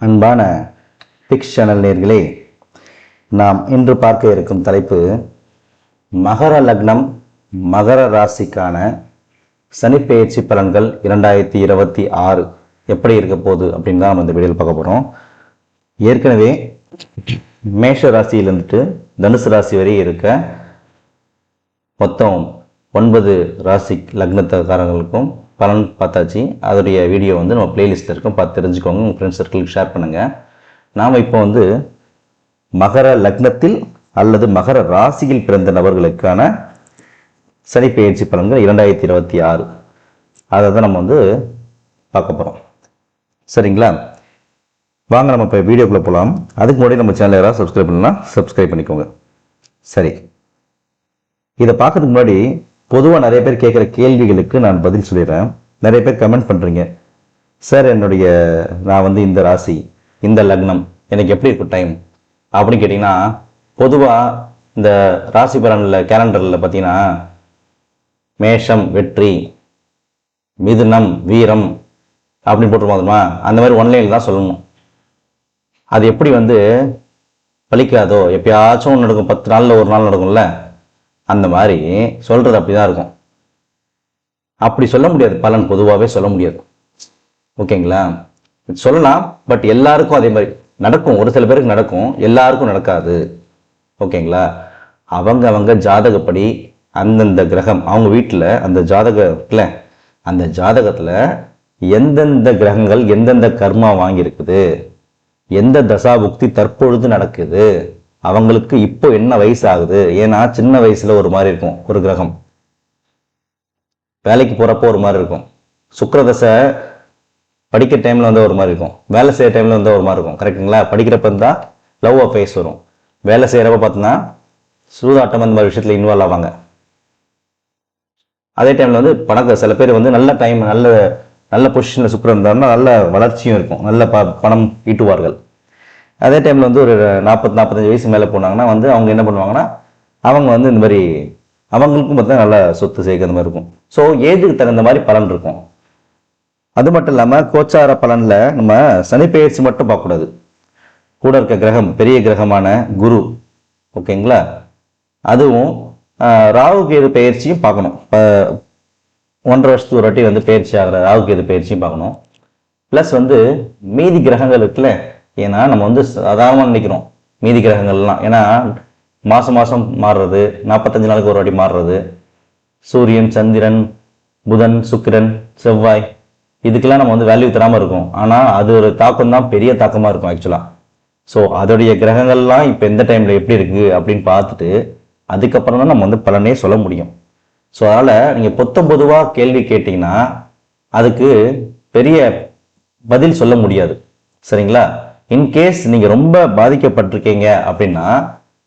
அன்பான fix channel நேர்களே நாம் இன்று பார்க்க இருக்கும் தலைப்பு மகர லக்னம் மகர ராசிக்கான சனிப்பெயர்ச்சி பலன்கள் இரண்டாயிரத்தி இருபத்தி ஆறு எப்படி இருக்க போகுது அப்படின்னு தான் நம்ம இந்த வீடியோவில் பார்க்க போகிறோம் ஏற்கனவே மேஷ ராசியிலிருந்துட்டு தனுசு ராசி வரை இருக்க மொத்தம் ஒன்பது ராசி லக்னத்தக்காரங்களுக்கும் பலன் பார்த்தாச்சு. அதோடைய வீடியோ வந்து நம்ம பிளேலிஸ்ட்டில் இருக்கும். பார்த்து தெரிஞ்சுக்கோங்க. உங்கள் ஃப்ரெண்ட்ஸ் சர்க்கிளுக்கு ஷேர் பண்ணுங்கள் நாம் இப்போ வந்து மகர லக்னத்தில் அல்லது மகர ராசியில் பிறந்த நபர்களுக்கான சனி பயிற்சி பலன்கள் இரண்டாயிரத்தி இருபத்தி ஆறு. அதை தான் நம்ம வந்து பார்க்க போகிறோம் சரிங்களா? வாங்க நம்ம இப்போ வீடியோக்குள்ளே போகலாம் அதுக்கு முன்னாடி நம்ம சேனல் யாராவது சப்ஸ்கிரைப் பண்ணலாம் சப்ஸ்கிரைப் பண்ணிக்கோங்க. சரி. இதை பார்க்கறதுக்கு முன்னாடி பொதுவாக நிறைய பேர் கேட்குற கேள்விகளுக்கு நான் பதில் சொல்லிடுறேன். நிறைய பேர் கமெண்ட் பண்ணுறீங்க சார் என்னுடைய நான் வந்து இந்த ராசி இந்த லக்னம் எனக்கு எப்படி இருக்கும் டைம் அப்படின்னு கேட்டிங்கன்னா பொதுவாக இந்த ராசி பலனில் கேலண்டரில் பார்த்தீங்கன்னா மேஷம் வெற்றி மிதுனம் வீரம் அப்படின்னு போட்டுருவாங்கம்மா அந்த மாதிரி ஒன்லைனில் தான் சொல்லணும். அது எப்படி வந்து பலிக்காதோ எப்பயாச்சும் ஒன்று நடக்கும். பத்து நாளில் ஒரு நாள் நடக்கும்ல அந்த மாதிரி சொல்கிறது அப்படி தான் இருக்கும். அப்படி சொல்ல முடியாது. பலன் பொதுவாகவே சொல்ல முடியாது. ஓகேங்களா? சொல்லலாம் பட் எல்லாருக்கும் அதே மாதிரி நடக்கும். ஒரு சில பேருக்கு நடக்கும். எல்லாருக்கும் நடக்காது. ஓகேங்களா? அவங்க அவங்க ஜாதகப்படி அந்தந்த கிரகம் அவங்க வீட்டில் அந்த ஜாதகத்தில் அந்த ஜாதகத்தில் எந்தெந்த கிரகங்கள் எந்தெந்த கர்மா வாங்கியிருக்குது? எந்த தசாபுக்தி தற்பொழுது நடக்குது? அவங்களுக்கு இப்போ என்ன வயசு ஆகுது ஏன்னா சின்ன வயசுல ஒரு மாதிரி இருக்கும் ஒரு கிரகம். வேலைக்கு போறப்போ ஒரு மாதிரி இருக்கும். சுக்கரதசை படிக்கிற டைம்ல வந்து ஒரு மாதிரி இருக்கும். வேலை செய்யற டைம்ல வந்து ஒரு மாதிரி இருக்கும். கரெக்டுங்களா படிக்கிறப்ப இருந்தா லவ் ஃபேஸ் வரும். வேலை செய்யறப்ப பார்த்தோன்னா சூதாட்டம் அந்த மாதிரி விஷயத்துல இன்வால்வ் ஆவாங்க. அதே டைம்ல வந்து பணக்க சில பேர் வந்து நல்ல டைம் நல்ல நல்ல பொசிஷன்ல சுக்கரம் இருந்தாருன்னா நல்ல வளர்ச்சியும் இருக்கும். நல்ல ப பணம் ஈட்டுவார்கள். அதே டைமில் வந்து ஒரு நாற்பது நாற்பத்தஞ்சு வயசு மேலே போனாங்கன்னா வந்து அவங்க என்ன பண்ணுவாங்கன்னா அவங்க வந்து இந்த மாதிரி அவங்களுக்கும் பார்த்தா நல்ல சொத்து சேர்க்கிற மாதிரி இருக்கும். ஸோ ஏஜுக்கு தகுந்த மாதிரி பலன் இருக்கும். அது மட்டும் இல்லாமல் கோச்சார பலனில் நம்ம சனிப்பெயர்ச்சி மட்டும் பார்க்கக்கூடாது. கூட இருக்க கிரகம் பெரிய கிரகமான குரு ஓகேங்களா? அதுவும் ராகு கேது பயிற்சியும் பார்க்கணும். இப்போ ஒன்றரை வருஷத்துக்கு ஒரு வாட்டி வந்து பயிற்சி ஆகிற ராகு கேது பயிற்சியும் பார்க்கணும். ப்ளஸ் வந்து மீதி கிரகங்கள் இருக்குல்ல ஏன்னா நம்ம வந்து சாதாரணமாக நினைக்கிறோம். மீதி கிரகங்கள்லாம். ஏன்னா மாதம் மாதம் மாறுறது நாற்பத்தஞ்சு நாளுக்கு ஒரு வாட்டி மாறுறது. சூரியன் சந்திரன் புதன் சுக்கிரன் செவ்வாய் இதுக்கெல்லாம் நம்ம வந்து வேல்யூ தராமல் இருக்கும். ஆனால் அது ஒரு தாக்கம் தான் பெரிய தாக்கமாக இருக்கும் ஆக்சுவலாக ஸோ அதோடைய கிரகங்கள்லாம் இப்போ எந்த டைமில் எப்படி இருக்குது அப்படின்னு பார்த்துட்டு அதுக்கப்புறம் தான் நம்ம வந்து பலனே சொல்ல முடியும். ஸோ அதனால் நீங்கள் பொத்தம் பொதுவாக கேள்வி கேட்டிங்கன்னா அதுக்கு பெரிய பதில் சொல்ல முடியாது. சரிங்களா? இன்கேஸ் நீங்கள் ரொம்ப பாதிக்கப்பட்டிருக்கீங்க அப்படின்னா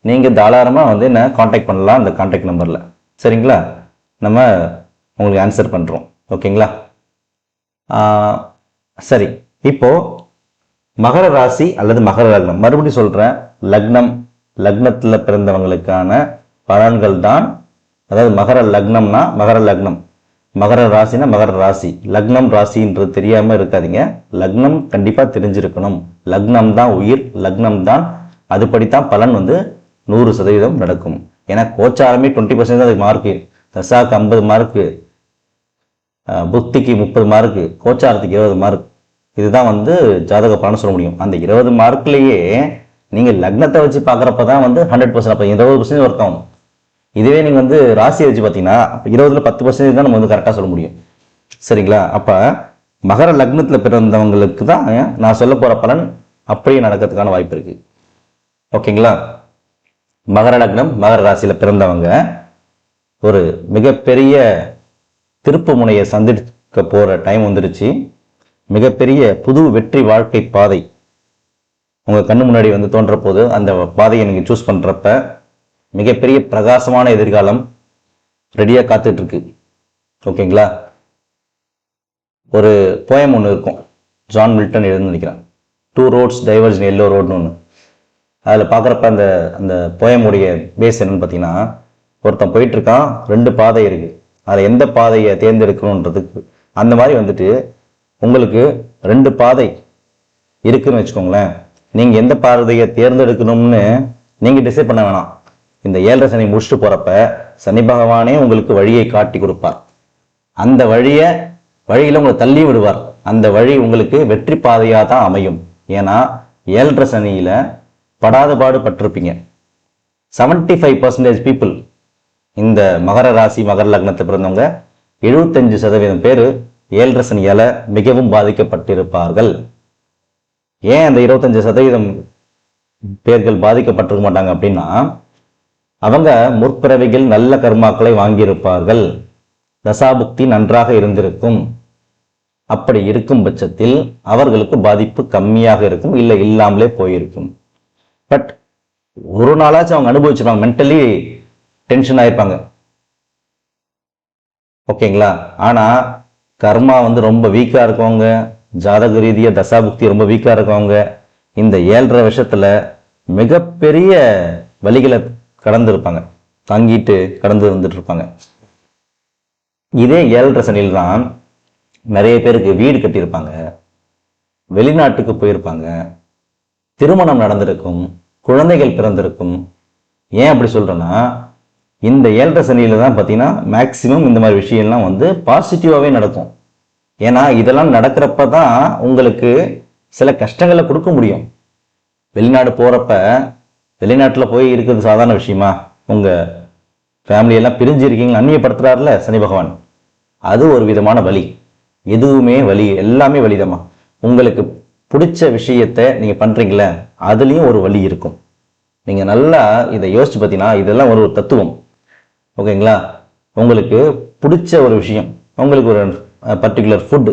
நீங்கள் தாராளமாக வந்து என்ன காண்டாக்ட் பண்ணலாம் அந்த காண்டாக்ட் நம்பரில் சரிங்களா? நம்ம உங்களுக்கு ஆன்சர் பண்ணுறோம் ஓகேங்களா? சரி. இப்போது மகர ராசி அல்லது மகர லக்னம். மறுபடியும் சொல்கிறேன் லக்னம் லக்னத்தில் பிறந்தவங்களுக்கான பலன்கள் தான் அதாவது மகர லக்னம்னா மகர லக்னம். மகர ராசினா மகர ராசி. லக்னம் ராசின்றது தெரியாம இருக்காதீங்க. லக்னம் கண்டிப்பா தெரிஞ்சிருக்கணும். லக்னம் தான் உயிர் லக்னம் தான் அதுபடித்தான் பலன் வந்து நூறு சதவீதம் நடக்கும். ஏன்னா கோச்சாரமே டுவெண்ட்டி பர்சன்ட் அதுக்கு மார்க்கு தசாக்கு ஐம்பது மார்க்கு புக்திக்கு புத்திக்கு முப்பது மார்க்கு கோச்சாரத்துக்கு இருபது மார்க் இதுதான் வந்து ஜாதக பலன் சொல்ல முடியும். அந்த இருபது மார்க்லேயே நீங்கள் லக்னத்தை வச்சு பார்க்குறப்ப தான் வந்து ஹண்ட்ரட் பர்சன்ட் அப்போ இருபது பர்சன்ட் ஒர்க் ஆகும் இதுவே நீங்கள் வந்து ராசியை வச்சு பார்த்தீங்கன்னா அப்போ இருபதுல பத்து பர்சன்டேஜ் தான் நம்ம வந்து கரெக்டாக சொல்ல முடியும். சரிங்களா? அப்போ மகர லக்னத்தில் பிறந்தவங்களுக்கு தான் நான் சொல்ல போகிற பலன் அப்படியே நடக்கிறதுக்கான வாய்ப்பு இருக்குது ஓகேங்களா? மகர லக்னம் மகர ராசியில் பிறந்தவங்க ஒரு மிகப்பெரிய திருப்பு முனையை சந்திக்க போகிற டைம் வந்துருச்சு. மிகப்பெரிய புது வெற்றி வாழ்க்கை பாதை உங்கள் கண்ணு முன்னாடி வந்து தோன்ற போது அந்த பாதையை நீங்கள் சூஸ் பண்ணுறப்ப மிகப்பெரிய பிரகாசமான எதிர்காலம் ரெடியாக காத்துட்டு இருக்கு ஓகேங்களா ஒரு போயம் ஒன்று இருக்கும். ஜான் மில்டன் எழுதுன்னு நினைக்கிறேன். டூ ரோட்ஸ் டைவர்ஜன் எல்லோ ரோட்னு ஒன்று அதில் பார்க்குறப்ப அந்த அந்த போயமுடைய பேஸ் என்னன்னு பார்த்தீங்கன்னா ஒருத்தன் போயிட்டு இருக்கான் ரெண்டு பாதை இருக்கு. அதில் எந்த பாதையை தேர்ந்தெடுக்கணுன்றதுக்கு அந்த மாதிரி வந்துட்டு உங்களுக்கு ரெண்டு பாதை இருக்குன்னு வச்சுக்கோங்களேன். நீங்கள் எந்த பாதையை தேர்ந்தெடுக்கணும்னு நீங்கள் டிசைட் பண்ண வேணாம். இந்த ஏழரை சனி முடிச்சுட்டு போறப்ப சனி பகவானே உங்களுக்கு வழியை காட்டி கொடுப்பார். அந்த வழியை வழியில் உங்களை தள்ளி விடுவார். அந்த வழி உங்களுக்கு வெற்றி பாதையாக தான் அமையும். ஏன்னா ஏழரை சனியில் படாத பாடு பட்டிருப்பீங்க. செவன்டி ஃபைவ் பர்சன்டேஜ் பீப்புள் இந்த மகர ராசி மகர லக்னத்தை பிறந்தவங்க எழுபத்தஞ்சு சதவீதம் பேர் ஏழரை சனியால் மிகவும் பாதிக்கப்பட்டிருப்பார்கள். ஏன் அந்த இருபத்தஞ்சு சதவீதம் பேர்கள் பாதிக்கப்பட்டிருக்க மாட்டாங்க அப்படின்னா அவங்க முற்பிறவிகள் நல்ல கர்மாக்களை வாங்கியிருப்பார்கள். தசாபுக்தி நன்றாக இருந்திருக்கும். அப்படி இருக்கும் பட்சத்தில் அவர்களுக்கு பாதிப்பு கம்மியாக இருக்கும் இல்லை இல்லாமலே போயிருக்கும். பட் ஒரு நாளாச்சும் அவங்க அனுபவிச்சிருப்பாங்க மென்டலி டென்ஷன் ஆயிருப்பாங்க. ஓகேங்களா? ஆனா கர்மா வந்து ரொம்ப வீக்கா இருக்கவங்க ஜாதக ரீதியாக தசாபுக்தி ரொம்ப வீக்கா இருக்கவங்க இந்த ஏழரை வருஷத்துல மிகப்பெரிய வழிகளை கடந்திருப்பாங்க. தாங்கிட்டு கடந்து வந்துட்டு இருப்பாங்க இதே ஏழரை சனியில் தான் நிறைய பேருக்கு வீடு கட்டியிருப்பாங்க. வெளிநாட்டுக்கு போயிருப்பாங்க. திருமணம் நடந்திருக்கும். குழந்தைகள் பிறந்திருக்கும். ஏன் அப்படி சொல்கிறேன்னா இந்த ஏழரை சனியில் தான் பார்த்தீங்கன்னா மேக்சிமம் இந்த மாதிரி விஷயம்லாம் வந்து பாசிட்டிவாகவே நடக்கும். ஏன்னா இதெல்லாம் நடக்கிறப்ப தான் உங்களுக்கு சில கஷ்டங்களை கொடுக்க முடியும். வெளிநாடு போகிறப்ப வெளிநாட்டில் போய் இருக்கிறது சாதாரண விஷயமா? உங்கள் ஃபேமிலியெல்லாம் பிரிஞ்சு இருக்கீங்க அந்நியப்படுத்துறாருல சனி பகவான். அது ஒரு விதமான வழி எதுவுமே வழி எல்லாமே வழிதமா உங்களுக்கு பிடிச்ச விஷயத்த நீங்கள் பண்ணுறீங்களே அதுலேயும் ஒரு வழி இருக்கும். நீங்கள் நல்லா இதை யோசிச்சு பார்த்தீங்கன்னா இதெல்லாம் ஒரு ஒரு தத்துவம். ஓகேங்களா? உங்களுக்கு பிடிச்ச ஒரு விஷயம் உங்களுக்கு ஒரு பர்டிகுலர் ஃபுட்டு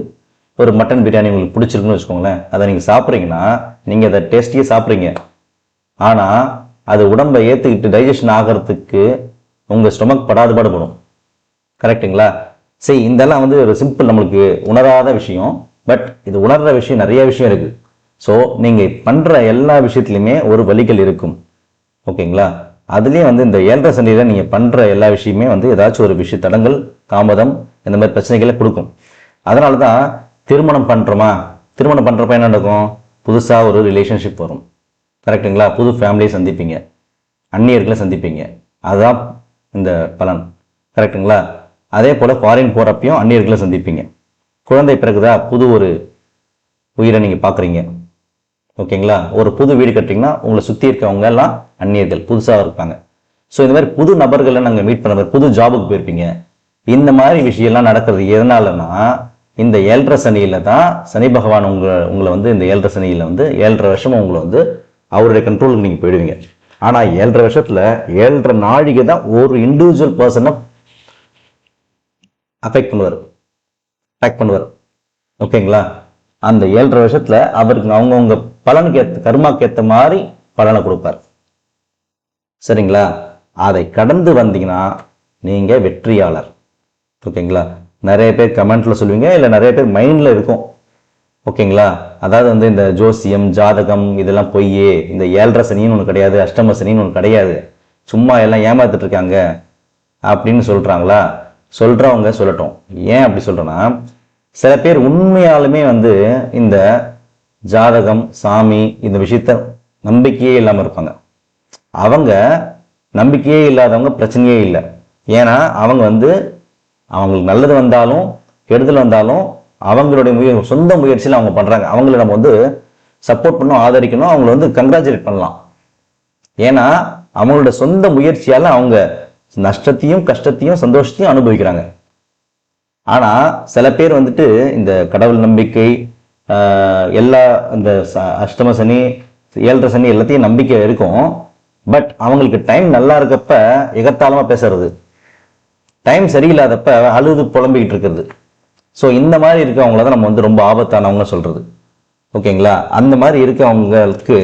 ஒரு மட்டன் பிரியாணி உங்களுக்கு பிடிச்சிருக்குன்னு வச்சுக்கோங்களேன். அதை நீங்கள் சாப்பிட்றீங்கன்னா நீங்கள் அதை டேஸ்டியாக சாப்பிட்றீங்க. ஆனால் அது உடம்பை ஏற்றுக்கிட்டு டைஜஷன் ஆகிறதுக்கு உங்கள் ஸ்டொமக் படாது படும் கரெக்ட்டுங்களா சரி இதெல்லாம் வந்து ஒரு சிம்பிள் நம்மளுக்கு உணராத விஷயம். பட் இது உணர்ற விஷயம் நிறைய விஷயம் இருக்குது ஸோ நீங்கள் பண்ணுற எல்லா விஷயத்துலையுமே ஒரு வழிகள் இருக்கும். ஓகேங்களா அதுலேயும் வந்து இந்த ஏழரை சண்டையில் நீங்கள் பண்ணுற எல்லா விஷயமே வந்து ஏதாச்சும் ஒரு விஷய தடங்கள் தாமதம் இந்த மாதிரி பிரச்சனைகளை கொடுக்கும். அதனால தான் திருமணம் பண்ணுறோமா திருமணம் பண்ணுறப்ப என்ன நடக்கும்? புதுசாக ஒரு ரிலேஷன்ஷிப் வரும். கரெக்ட்டுங்களா புது ஃபேமிலியை சந்திப்பீங்க. அந்நியர்களை சந்திப்பீங்க. அதுதான் இந்த பலன். கரெக்ட்டுங்களா அதே போல் ஃபாரின் போகிறப்பையும் அந்நியர்களை சந்திப்பீங்க. குழந்தை பிறகுதா புது ஒரு உயிரை நீங்கள் பார்க்குறீங்க ஓகேங்களா? ஒரு புது வீடு கட்டுறீங்கன்னா உங்களை சுற்றி இருக்கவங்க எல்லாம் அந்நியர்கள் புதுசாக இருப்பாங்க. ஸோ இந்த மாதிரி புது நபர்களை நாங்கள் மீட் பண்ண மாதிரி புது ஜாபுக்கு போயிருப்பீங்க. இந்த மாதிரி விஷயம்லாம் நடக்கிறது எதனாலன்னா இந்த ஏழரை சனியில் தான் சனி பகவான் உங்களை உங்களை வந்து இந்த ஏழரை சனியில் வந்து ஏழரை வருஷமும் உங்களை வந்து அவருடைய கண்ட்ரோலுக்கு நீங்கள் போயிடுவீங்க. ஆனால் ஏழரை வருஷத்தில் ஏழரை நாழிகை தான் ஒரு இண்டிவிஜுவல் பர்சனை அஃபெக்ட் பண்ணுவார். அட்டாக் பண்ணுவார். ஓகேங்களா அந்த ஏழரை வருஷத்தில் அவருக்கு அவங்கவுங்க பலனுக்கு ஏற்ற கர்மாக்கு ஏற்ற மாதிரி பலனை கொடுப்பார். சரிங்களா? அதை கடந்து வந்தீங்கன்னா நீங்கள் வெற்றியாளர். ஓகேங்களா நிறைய பேர் கமெண்ட்ல சொல்லுவீங்க இல்லை நிறைய பேர் மைண்டில் இருக்கும். ஓகேங்களா? அதாவது வந்து இந்த ஜோசியம் ஜாதகம் இதெல்லாம் பொய் இந்த ஏழரை சனின்னு ஒன்று கிடையாது அஷ்டம சனின்னு ஒன்று கிடையாது. சும்மா எல்லாம் ஏமாத்துட்டு இருக்காங்க அப்படின்னு சொல்கிறாங்களா சொல்கிறவங்க சொல்லட்டும். ஏன் அப்படி சொல்கிறோன்னா சில பேர் உண்மையாலுமே வந்து இந்த ஜாதகம் சாமி இந்த விஷயத்த நம்பிக்கையே இல்லாமல் இருப்பாங்க. அவங்க நம்பிக்கையே இல்லாதவங்க பிரச்சனையே இல்லை. ஏன்னா அவங்க வந்து அவங்களுக்கு நல்லது வந்தாலும் கெடுதல் வந்தாலும் அவங்களுடைய முய சொந்த முயற்சியில் அவங்க பண்ணுறாங்க அவங்கள நம்ம வந்து சப்போர்ட் பண்ணணும் ஆதரிக்கணும் அவங்கள வந்து கங்க்ராச்சுலேட் பண்ணலாம். ஏன்னா அவங்களோட சொந்த முயற்சியால் அவங்க நஷ்டத்தையும் கஷ்டத்தையும் சந்தோஷத்தையும் அனுபவிக்கிறாங்க. ஆனால் சில பேர் வந்துட்டு இந்த கடவுள் நம்பிக்கை எல்லா இந்த அஷ்டம சனி ஏழரை சனி எல்லாத்தையும் நம்பிக்கை இருக்கும். பட் அவங்களுக்கு டைம் நல்லா இருக்கப்ப எகத்தாளமா பேசுறது. டைம் சரியில்லாதப்ப அழுது புலம்பிக்கிட்டு இருக்கிறது. ஸோ இந்த மாதிரி இருக்கவங்கள தான் நம்ம வந்து ரொம்ப ஆபத்தானவங்க சொல்கிறது ஓகேங்களா? அந்த மாதிரி இருக்கவங்களுக்கு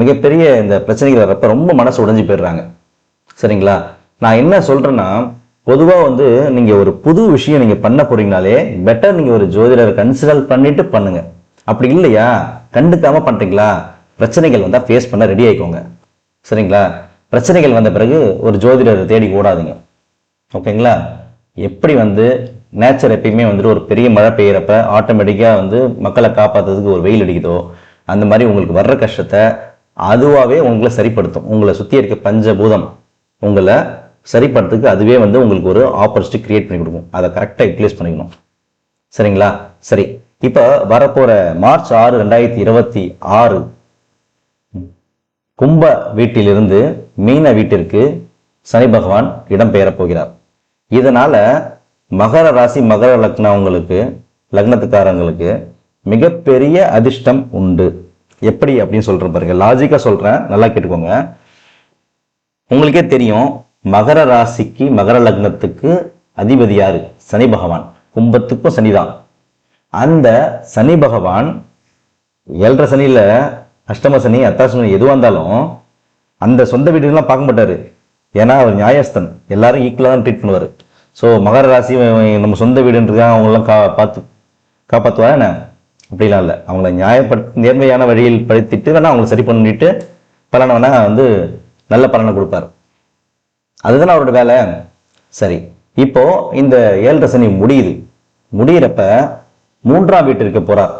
மிகப்பெரிய இந்த பிரச்சனைகள் வரப்ப ரொம்ப மனசு உடைஞ்சு போயிடுறாங்க. சரிங்களா? நான் என்ன சொல்கிறேன்னா பொதுவாக வந்து நீங்கள் ஒரு புது விஷயம் நீங்கள் பண்ண போகிறீங்கனாலே பெட்டர் நீங்கள் ஒரு ஜோதிடரை கன்சிடர் பண்ணிட்டு பண்ணுங்க. அப்படி இல்லையா? கண்டுக்காமல் பண்ணுறீங்களா பிரச்சனைகள் வந்தால் ஃபேஸ் பண்ண ரெடி ஆகிக்கோங்க சரிங்களா? பிரச்சனைகள் வந்த பிறகு ஒரு ஜோதிடரை தேடி ஓடாதீங்க. ஓகேங்களா? எப்படி வந்து நேச்சர் எப்பயுமே வந்துட்டு ஒரு பெரிய மழை பெய்கிறப்ப ஆட்டோமேட்டிக்காக வந்து மக்களை காப்பாத்துறதுக்கு ஒரு வெயில் அடிக்குதோ அந்த மாதிரி உங்களுக்கு வர்ற கஷ்டத்தை அதுவாகவே உங்களை சரிப்படுத்தும். உங்களை சுற்றி இருக்க பஞ்சபூதம் உங்களை சரிப்படுறதுக்கு அதுவே வந்து உங்களுக்கு ஒரு ஆப்பர்ச்சுனிட்டி கிரியேட் பண்ணி கொடுக்கும். அதை கரெக்டாக யூட்டிலைஸ் பண்ணிக்கணும். சரிங்களா? சரி. இப்போ வரப்போகிற மார்ச் ஆறு ரெண்டாயிரத்தி இருபத்தி ஆறு கும்ப வீட்டிலிருந்து மீன வீட்டிற்கு சனி பகவான் இடம்பெயரப் போகிறார். இதனால் மகர ராசி மகர லக்னவங்களுக்கு லக்னத்துக்காரங்களுக்கு மிகப்பெரிய அதிர்ஷ்டம் உண்டு. எப்படி அப்படின்னு சொல்கிறேன் பாருங்கள் லாஜிக்காக சொல்கிறேன் நல்லா கேட்டுக்கோங்க. உங்களுக்கே தெரியும் மகர ராசிக்கு மகர லக்னத்துக்கு அதிபதி யாரு? சனி பகவான். கும்பத்துக்கும் சனிதான். அந்த சனி பகவான் ஏழரை சனியில் அஷ்டம சனி அத்தாச சனி எதுவாக இருந்தாலும் அந்த சொந்த வீடுகள்லாம் பார்க்க மாட்டார். ஏன்னா அவர் நியாயஸ்தன். எல்லாரும் ஈக்குவலாக தான் ட்ரீட் பண்ணுவார். ஸோ மகர ராசி நம்ம சொந்த வீடுன்றதுக்காக அவங்களாம் கா பார்த்து காப்பாற்றுவா என்ன? அப்படிலாம் இல்லை. அவங்கள நியாயப்படுத்தி நேர்மையான வழியில் படுத்திட்டு வேணால் அவங்களை சரி பண்ணிட்டு பலனை வேணால் வந்து நல்ல பலனை கொடுப்பாரு. அதுதானே அவரோட வேலை? சரி. இப்போது இந்த ஏழரை சனி முடியுது. முடியிறப்ப மூன்றாம் வீட்டிற்கு போகிறார்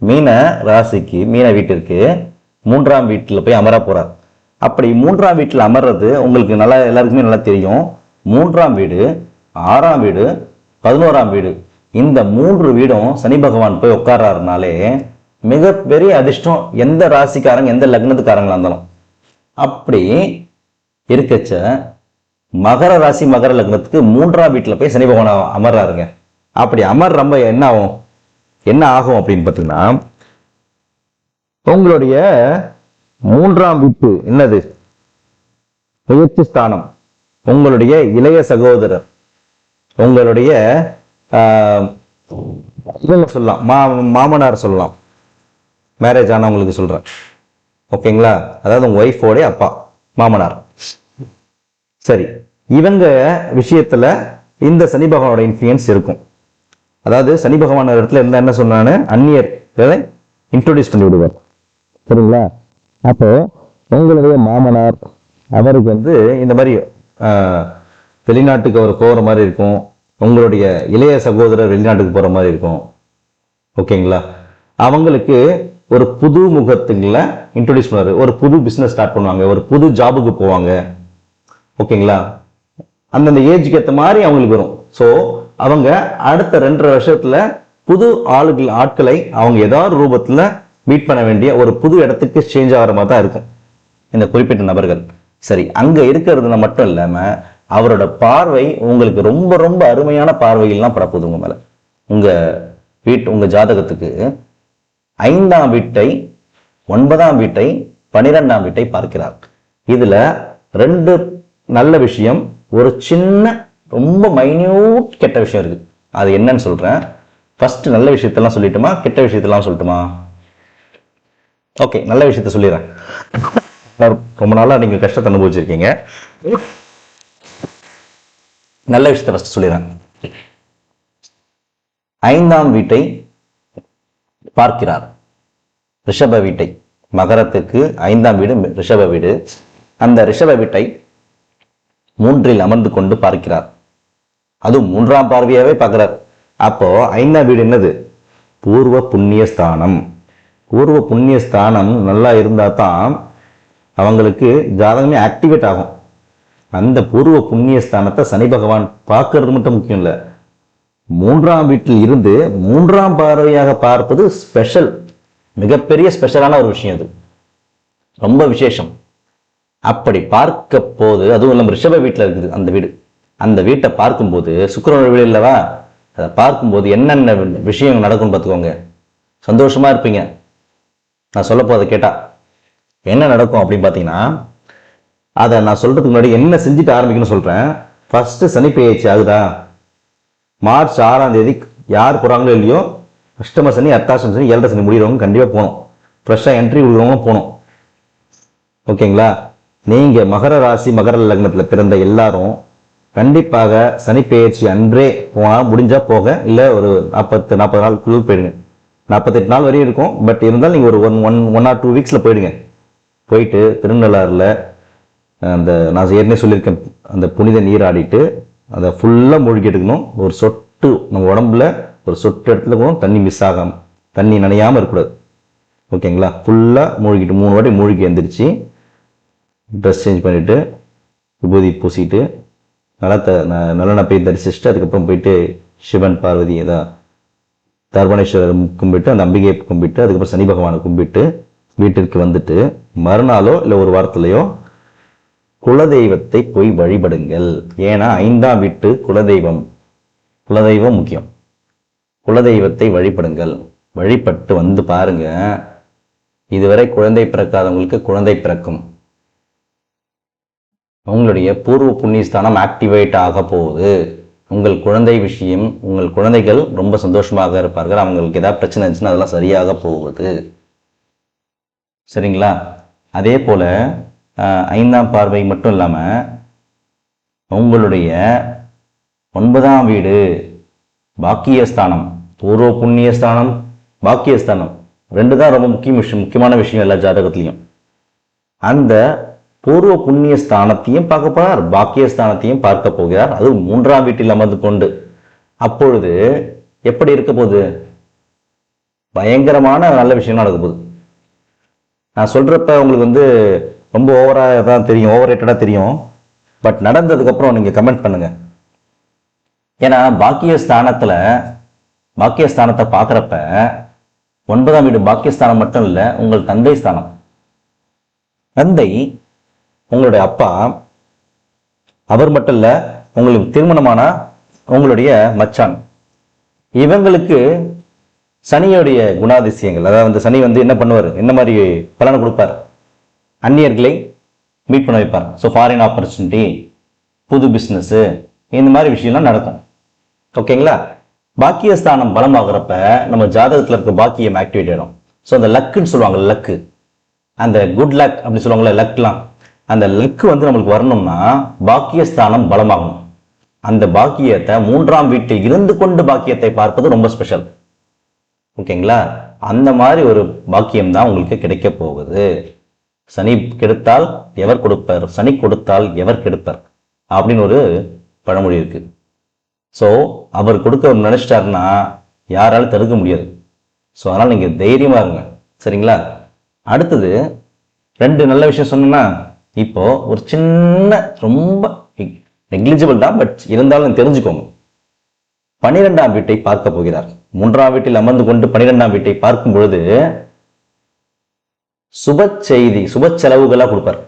மீன ராசிக்கு மீன வீட்டிற்கு மூன்றாம் வீட்டில் போய் அமர போகிறார் அப்படி மூன்றாம் வீட்டில் அமர்றது உங்களுக்கு நல்லா எல்லாருக்குமே நல்லா தெரியும். மூன்றாம் வீடு ஆறாம் வீடு பதினோராம் வீடு. இந்த மூன்று வீடும் சனி பகவான் போய் உட்கார்றாருனாலே மிகப்பெரிய அதிர்ஷ்டம் எந்த ராசிக்காரங்க எந்த லக்னத்துக்காரங்களா இருந்தாலும். அப்படி இருக்கச்ச மகர ராசி மகர லக்னத்துக்கு மூன்றாம் வீட்டில் போய் சனி பகவான் அமர்றாருங்க. அப்படி அமர் ரொம்ப என்ன ஆகும்? என்ன ஆகும் அப்படின்னு பார்த்தீங்கன்னா உங்களுடைய மூன்றாம் வீட்டு என்னது? முயற்சி ஸ்தானம். உங்களுடைய இளைய சகோதரர் உங்களுடைய இவங்க சொல்லலாம் மா மாமனார் சொல்லலாம். மேரேஜ் ஆனவங்களுக்கு சொல்றேன். ஓகேங்களா? அதாவது உங்க ஒய்ஃபோடைய அப்பா மாமனார். சரி இவங்க விஷயத்துல இந்த சனி பகவானோட இன்ஃப்ளூயன்ஸ் இருக்கும். அதாவது சனி பகவான் இடத்துல இருந்தா என்ன சொன்னான்னு அந்நியர் இன்ட்ரோடியூஸ் பண்ணி விடுவார். சரிங்களா? அப்போ உங்களுடைய மாமனார் அவருக்கு வந்து இந்த மாதிரி வெளிநாட்டுக்கு அவர் போகிற மாதிரி இருக்கும். உங்களுடைய இளைய சகோதரர் வெளிநாட்டுக்கு போகிற மாதிரி இருக்கும். ஓகேங்களா? அவங்களுக்கு ஒரு புது முகத்துங்களை இன்ட்ரடியூஸ் பண்ணுவார். ஒரு புது பிஸ்னஸ் ஸ்டார்ட் பண்ணுவாங்க. ஒரு புது ஜாபுக்கு போவாங்க. ஓகேங்களா? அந்தந்த ஏஜுக்கு ஏற்ற மாதிரி அவங்களுக்கு வரும். ஸோ அவங்க அடுத்த ரெண்டரை வருஷத்தில் புது ஆளுகள் ஆட்களை அவங்க ஏதாவது ரூபத்தில் மீட் பண்ண வேண்டிய ஒரு புது இடத்துக்கு சேஞ்ச் ஆகிற மாதிரி தான் இருக்கும். இந்த குறிப்பிட்ட நபர்கள். சரி அங்க இருக்கிறதுல மட்டும் இல்லாம அவரோட பார்வை உங்களுக்கு ரொம்ப ரொம்ப அருமையான பார்வைகள்லாம் பரப்புது உங்கள் மேலே. உங்கள் வீட்டு உங்கள் ஜாதகத்துக்கு ஐந்தாம் வீட்டை ஒன்பதாம் வீட்டை பனிரெண்டாம் வீட்டை பார்க்கிறார். இதுல ரெண்டு நல்ல விஷயம் ஒரு சின்ன ரொம்ப மைன்யூட் கெட்ட விஷயம் இருக்கு. அது என்னன்னு சொல்றேன். ஃபஸ்ட்டு நல்ல விஷயத்தெல்லாம் சொல்லிட்டுமா கெட்ட விஷயத்தெல்லாம் சொல்லட்டுமா? ஓகே நல்ல விஷயத்த சொல்லிடுறேன். ரொம்ப நாளா நீங்க கஷ்டத்தை அனுபவிச்சிருக்கீங்க. நல்ல விஷயத்த ஃபஸ்ட் சொல்லிடுறேன். ஐந்தாம் வீட்டை பார்க்கிறார். ரிஷப வீட்டை. மகரத்துக்கு ஐந்தாம் வீடு ரிஷப வீடு. அந்த ரிஷப வீட்டை மூன்றில் அமர்ந்து கொண்டு பார்க்கிறார். அதுவும் மூன்றாம் பார்வையாவே பார்க்கிறார். அப்போ ஐந்தாம் வீடு என்னது? பூர்வ புண்ணிய ஸ்தானம் பூர்வ புண்ணிய ஸ்தானம் நல்லா இருந்தா தான் அவங்களுக்கு ஜாதகமே ஆக்டிவேட் ஆகும். அந்த பூர்வ புண்ணிய ஸ்தானத்தை சனி பகவான் பார்க்கறது மட்டும் முக்கியம் இல்லை. மூன்றாம் வீட்டில் இருந்து மூன்றாம் பார்வையாக பார்ப்பது ஸ்பெஷல் மிகப்பெரிய ஸ்பெஷலான ஒரு விஷயம் அது. ரொம்ப விசேஷம். அப்படி பார்க்க போது அதுவும் இல்லாமல் ரிஷப வீட்டில் இருக்குது அந்த வீடு. அந்த வீட்டை பார்க்கும்போது சுக்கிரனோட வீடு இல்லவா? அதை பார்க்கும்போது என்னென்ன விஷயம் நடக்கும்னு பார்த்துக்கோங்க. சந்தோஷமாக இருப்பீங்க. நான் சொல்ல போதை கேட்டால் என்ன நடக்கும் அப்படின்னு பார்த்தீங்கன்னா அதை நான் சொல்றதுக்கு முன்னாடி என்ன செஞ்சுட்டு ஆரம்பிக்கணும்னு சொல்றேன். ஃபர்ஸ்ட் சனி பெயர்ச்சி ஆகுதா? மார்ச் ஆறாம் தேதி யார் போகிறாங்களோ இல்லையோ அஷ்டம சனி அர்த்தாஷ்டம சனி ஏழரை சனி முடிகிறவங்க கண்டிப்பாக போகணும். ஃப்ரெஷ்ஷாக என்ட்ரி கொடுக்குறவங்க போகணும். ஓகேங்களா? நீங்கள் மகர ராசி மகர லக்னத்தில் பிறந்த எல்லாரும் கண்டிப்பாக சனி பெயர்ச்சி அன்றே போனால் முடிஞ்சால் போக இல்லை ஒரு நாற்பத்து நாற்பது நாளுக்குள்ள போயிடுங்க. நாற்பத்தெட்டு நாள் வரையும் இருக்கும். பட் இருந்தாலும் நீங்கள் ஒரு one one one or two வீக்ஸில் போயிடுங்க. போயிட்டு திருநள்ளாறில் அந்த நான் ஏற்கனவே சொல்லியிருக்கேன் அந்த புனித நீராடிட்டு அதை ஃபுல்லாக மூழ்கி எடுக்கணும். ஒரு சொட்டு நம்ம உடம்புல ஒரு சொட்டு இடத்துல கூட தண்ணி மிஸ் ஆகாம தண்ணி நனையாமல் இருக்கக்கூடாது. ஓகேங்களா? ஃபுல்லாக மூழ்கிட்டு மூணு வாட்டி மூழ்கி எந்திரிச்சு ட்ரெஸ் சேஞ்ச் பண்ணிவிட்டு விபூதி பூசிட்டு நல்லா த ந- நல்லெண்ணெய் போய் தரிசிச்சுட்டு அதுக்கப்புறம் போயிட்டு சிவன் பார்வதி ஏதா தர்பணேஸ்வரர் கும்பிட்டு அந்த அம்பிகையை கும்பிட்டு அதுக்கப்புறம் சனி பகவானை கும்பிட்டு வீட்டிற்கு வந்துட்டு மறுநாளோ இல்லை ஒரு வாரத்திலேயோ குலதெய்வத்தை போய் வழிபடுங்கள். ஏன்னா ஐந்தாம் வீட்டு குலதெய்வம் குலதெய்வம் முக்கியம். குலதெய்வத்தை வழிபடுங்கள். வழிபட்டு வந்து பாருங்க இதுவரை குழந்தை பிறக்காதவங்களுக்கு குழந்தை பிறக்கும். உங்களுடைய பூர்வ புண்ணியஸ்தானம் ஆக்டிவேட் ஆக போகுது. உங்கள் குழந்தை விஷயம் உங்கள் குழந்தைகள் ரொம்ப சந்தோஷமாக இருப்பார்கள். அவங்களுக்கு ஏதாவது பிரச்சனை இருந்துச்சுன்னா அதெல்லாம் சரியாக போகுது. சரிங்களா? அதே போல் ஐந்தாம் பார்வை மட்டும் இல்லாமல் உங்களுடைய ஒன்பதாம் வீடு பாக்கியஸ்தானம் பூர்வ புண்ணியஸ்தானம் பாக்கியஸ்தானம் ரெண்டு தான் ரொம்ப முக்கிய விஷயம் முக்கியமான விஷயம் எல்லா ஜாதகத்துலையும். அந்த பூர்வ புண்ணிய ஸ்தானத்தையும் பார்க்க போகிறார் பாக்கிய ஸ்தானத்தையும் பார்க்க போகிறார். அது மூன்றாம் வீட்டில் அமர்ந்து கொண்டு. அப்பொழுது எப்படி இருக்க போகுது? பயங்கரமான நல்ல விஷயம் நடக்க போகுது. நான் சொல்கிறப்ப உங்களுக்கு வந்து ரொம்ப ஓவராக தான் தெரியும் ஓவர் ரேட்டடாக தெரியும். பட் நடந்ததுக்கப்புறம் நீங்கள் கமெண்ட் பண்ணுங்கள் ஏன்னா பாக்கியஸ்தானத்தில் பாக்கியஸ்தானத்தை பாக்கிய ஸ்தானத்தை பார்க்குறப்ப ஒன்பதாம் வீடு பாக்கியஸ்தானம் மட்டும் இல்லை உங்கள் தந்தை ஸ்தானம். தந்தை உங்களுடைய அப்பா அவர் மட்டும் இல்லை உங்களுக்கு திருமணமான உங்களுடைய மச்சான். இவங்களுக்கு சனியுடைய குணாதிசயங்கள் அதாவது வந்து சனி வந்து என்ன பண்ணுவார்? என்ன மாதிரி பலனை கொடுப்பார்? அந்நியர்களை மீட் பண்ண வைப்பார். ஸோ ஃபாரின் ஆப்பர்ச்சுனிட்டி புது பிஸ்னஸ்ஸு இந்த மாதிரி விஷயம்லாம் நடக்கும். ஓகேங்களா பாக்கியஸ்தானம் பலமாகிறப்ப நம்ம ஜாதகத்தில் இருக்க பாக்கியம் ஆக்டிவேட் ஆகிடும் ஸோ அந்த லக்குன்னு சொல்லுவாங்க லக்கு அந்த குட் லக் அப்படின்னு சொல்லுவாங்களே லக்லாம் அந்த லக்கு வந்து நம்மளுக்கு வரணும்னா பாக்கியஸ்தானம் பலமாகணும். அந்த பாக்கியத்தை மூன்றாம் வீட்டில் இருந்து கொண்டு பாக்கியத்தை பார்ப்பது ரொம்ப ஸ்பெஷல் ஓகேங்களா? அந்த மாதிரி ஒரு பாக்கியம் தான் உங்களுக்கு கிடைக்க போகுது. சனி கெடுத்தால் எவர் கொடுப்பர்? சனி கொடுத்தால் எவர் கெடுப்பர்? அப்படின்னு ஒரு பழமொழி இருக்கு. ஸோ அவர் கொடுக்க நினைச்சிட்டாருன்னா யாராலும் தடுக்க முடியாது. ஸோ அதனால் நீங்கள் தைரியமாக இருங்க. சரிங்களா? அடுத்தது ரெண்டு நல்ல விஷயம் சொன்னேன்னா இப்போ ஒரு சின்ன ரொம்ப நெக்லிஜிபிள் தான் பட் இருந்தாலும் தெரிஞ்சுக்கோங்க. பனிரெண்டாம் வீட்டை பார்க்க போகிறார். மூன்றாம் வீட்டில் அமர்ந்து கொண்டு பனிரெண்டாம் வீட்டை பார்க்கும் பொழுது சுப செய்தி சுப செலவுகளா கொடுப்பார்.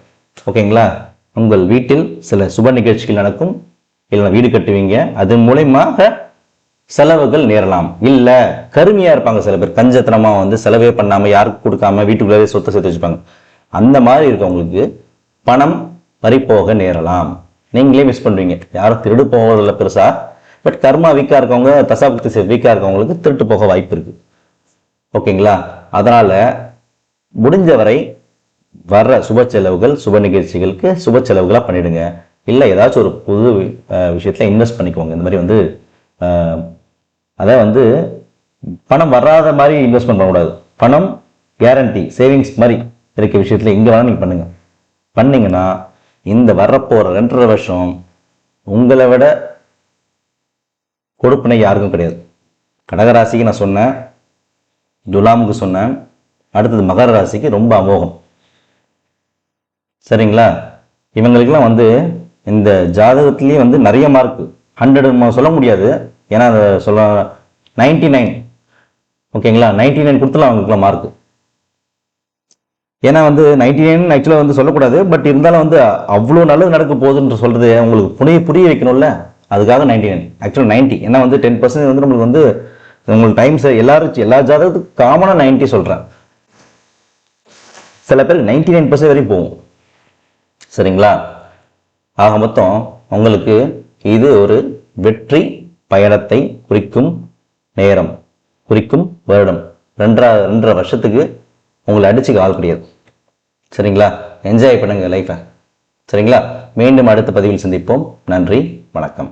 ஓகேங்களா உங்கள் வீட்டில் சில சுப நிகழ்ச்சிகள் நடக்கும். இல்லைன்னா வீடு கட்டுவீங்க. அது மூலயமாக செலவுகள் நேரலாம். இல்ல கருமையா இருப்பாங்க சில பேர். கஞ்சத்தனமா வந்து செலவே பண்ணாம யாருக்கும் கொடுக்காம வீட்டுக்குள்ளவே சொத்தை சேர்த்து வச்சுப்பாங்க. அந்த மாதிரி இருக்கவங்களுக்கு பணம் பறிப்போக நேரலாம். நீங்களே மிஸ் பண்ணுவீங்க. யாரும் திருடு போவதில்ல பெருசா. பட் கர்மா வீக்காக இருக்கவங்க தசாபக்தி வீக்காக இருக்கவங்களுக்கு திருட்டு போக வாய்ப்பு இருக்குது ஓகேங்களா? அதனால் முடிஞ்சவரை வர்ற சுப செலவுகள் சுப நிகழ்ச்சிகளுக்கு சுப செலவுகளாக பண்ணிவிடுங்க இல்லை ஏதாச்சும் ஒரு புது விஷயத்தில் இன்வெஸ்ட் பண்ணிக்கோங்க. இந்த மாதிரி வந்து அதான் வந்து பணம் வராத மாதிரி இன்வெஸ்ட்மெண்ட் பண்ணக்கூடாது பணம் கேரண்டி சேவிங்ஸ் மாதிரி இருக்க விஷயத்தில் இங்கே வேணாலும் நீங்கள் பண்ணுங்கள் பண்ணீங்கன்னால் இந்த வரப்போகிற ரெண்டரை வருஷம் உங்களை விட கொடுப்பினை யாருக்கும் கிடையாது. கடகராசிக்கு நான் சொன்னேன் துலாமுக்கு சொன்னேன் அடுத்தது மகர ராசிக்கு ரொம்ப அமோகம். சரிங்களா? இவங்களுக்கெல்லாம் வந்து இந்த ஜாதகத்திலேயே வந்து நிறைய மார்க் ஹண்ட்ரட் சொல்ல முடியாது. ஏன்னா அதை சொல்ல நைன்டி நைன் ஓகேங்களா? நைன்டி நைன் கொடுத்துலாம் அவங்களுக்குலாம் மார்க் ஏன்னா வந்து நைன்டி நைன் ஆக்சுவலாக வந்து சொல்லக்கூடாது. பட் இருந்தாலும் வந்து அவ்வளோ நல்லது நடக்க போகுதுன்ற சொல்கிறது உங்களுக்கு புரிய புரிய வைக்கணும்ல. அதுக்காக நைன்டி நைன் ஆக்சுவலாக நைன்ட்டி ஏன்னா வந்து டென் பர்சன்ட் வந்து நம்மளுக்கு வந்து உங்களுக்கு டைம் எல்லாரும் எல்லா ஜாதகத்துக்கும் காமனாக நைன்ட்டி சொல்கிறேன் சில பேருக்கு நைன்டி நைன் பர்சன்ட் வரையும் போகும். சரிங்களா? ஆக மொத்தம் உங்களுக்கு இது ஒரு வெற்றி பயணத்தை குறிக்கும் நேரம் குறிக்கும் வருடம். ரெண்டரை ரெண்டரை வருஷத்துக்கு உங்களை அடிச்சுக்க ஆள் கிடையாது. சரிங்களா? என்ஜாய் பண்ணுங்கள் லைஃப்பை சரிங்களா? மீண்டும் அடுத்த பதிவில் சந்திப்போம். நன்றி. வணக்கம்.